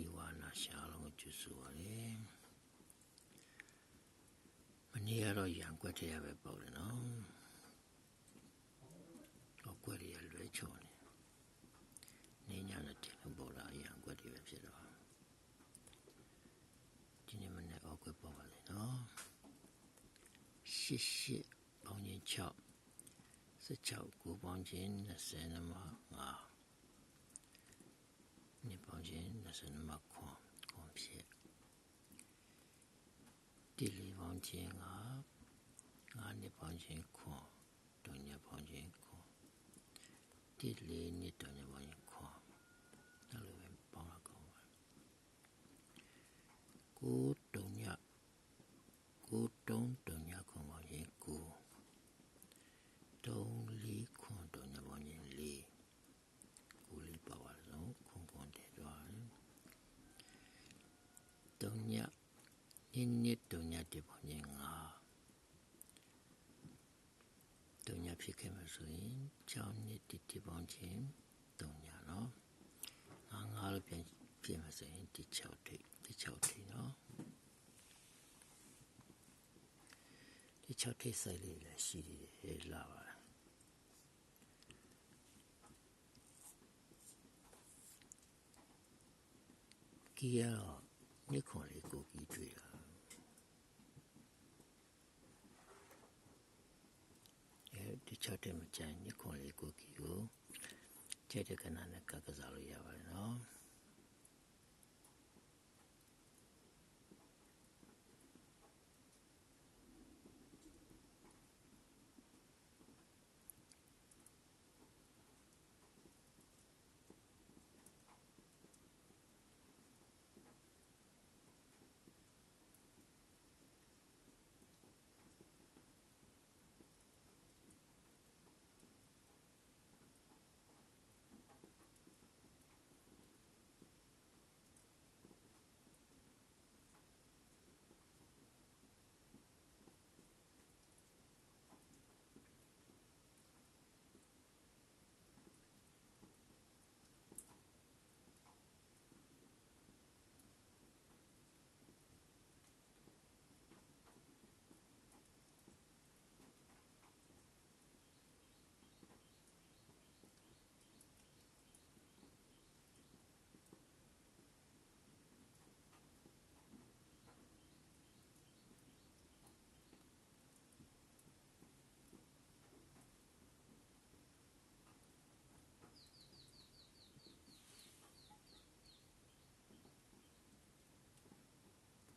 ဒီဝါနာရှာလုံးကိုကျွစုရတယ်မနေ့ကတော့ရံကွက်တရပဲပေါ့တယ်နော်တော့ကွက်ရလွဲချော်နေနေညာနဲ့တင်လို့ပေါ်လာရံကွက်တွေပဲဖြစ်တော့ဒီနေ့မနေ့အောက်ကွက်ပေါ်ပါလေနော်ရှစ်ရှစ်ပေါင်းချင်း6 16ကိုပေါင်းချင်း20နမ5 နေပေါင်းချင်း20နမခွန်ခွန်ဖြစ်ဒီလီပေါင်းချင်းက9နှစ်ပေါင်းချင်းခွန်တုံညပေါင်းချင်းခွန်ဒီလီနှစ်တုံညပေါင်းချင်းခွန်အဲ့လိုပဲပေါင်းလာကောင်းပါကိုတုံညကိုတုံတုံညခွန်ပေါင်းချင်းကိုတုံလီခွန်တုံညပေါင်းချင်းလေးကိုလေးပါပါတော့ခွန်ခွန်တဲ့တော့ တုံညနိနိတုံညတဲ့ပေါင်းချင်းငါတုံညဖြစ်ခဲ့မှာဆိုရင်6နှစ်တိတိပေါင်းချင်းတုံညနော်ငါငါလို့ပြန်ပြင်မှာဆိုရင်ဒီ6ထိပ်ဒီ6ထိပ်နော်ဒီ6ထိပ်ဆိုင်လေးလည်းရှိသေးတယ်လာပါကီ ယာညခွန်လေးကိုကြီးတွေ့တာအဲဒီ6ထိပ်မကြိုင်ညခွန်လေးကိုကြီးကိုကျဲတဲ့ကနနဲ့ကကစားလို့ရပါတယ်နော်